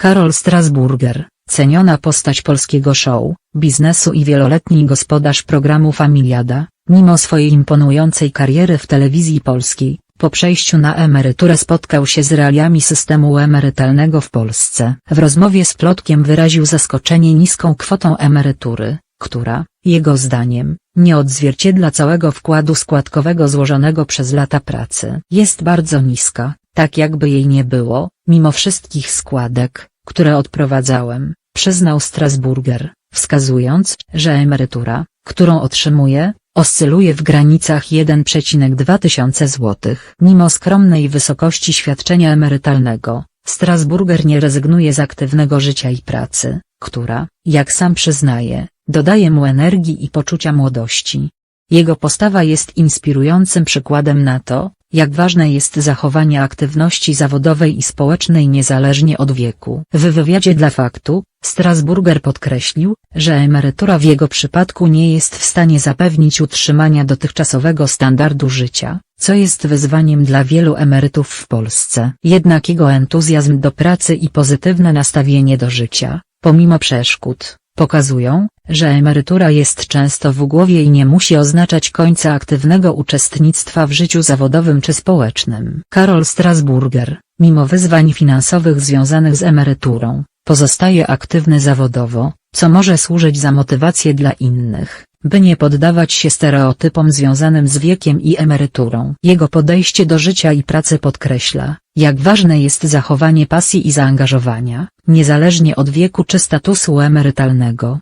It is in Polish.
Karol Strasburger, ceniona postać polskiego show, biznesu i wieloletni gospodarz programu Familiada, mimo swojej imponującej kariery w telewizji polskiej, po przejściu na emeryturę spotkał się z realiami systemu emerytalnego w Polsce. W rozmowie z Plotkiem wyraził zaskoczenie niską kwotą emerytury, która, jego zdaniem, nie odzwierciedla całego wkładu składkowego złożonego przez lata pracy. Jest bardzo niska, tak jakby jej nie było, mimo wszystkich składek, które odprowadzałem, przyznał Strasburger, wskazując, że emerytura, którą otrzymuje, oscyluje w granicach 1,2 tysiące złotych. Mimo skromnej wysokości świadczenia emerytalnego, Strasburger nie rezygnuje z aktywnego życia i pracy, która, jak sam przyznaje, dodaje mu energii i poczucia młodości. Jego postawa jest inspirującym przykładem na to, jak ważne jest zachowanie aktywności zawodowej i społecznej niezależnie od wieku. W wywiadzie dla Faktu, Strasburger podkreślił, że emerytura w jego przypadku nie jest w stanie zapewnić utrzymania dotychczasowego standardu życia, co jest wyzwaniem dla wielu emerytów w Polsce. Jednak jego entuzjazm do pracy i pozytywne nastawienie do życia, pomimo przeszkód, pokazują, że emerytura jest często w głowie i nie musi oznaczać końca aktywnego uczestnictwa w życiu zawodowym czy społecznym. Karol Strasburger, mimo wyzwań finansowych związanych z emeryturą, pozostaje aktywny zawodowo, co może służyć za motywację dla innych, by nie poddawać się stereotypom związanym z wiekiem i emeryturą. Jego podejście do życia i pracy podkreśla, jak ważne jest zachowanie pasji i zaangażowania, niezależnie od wieku czy statusu emerytalnego.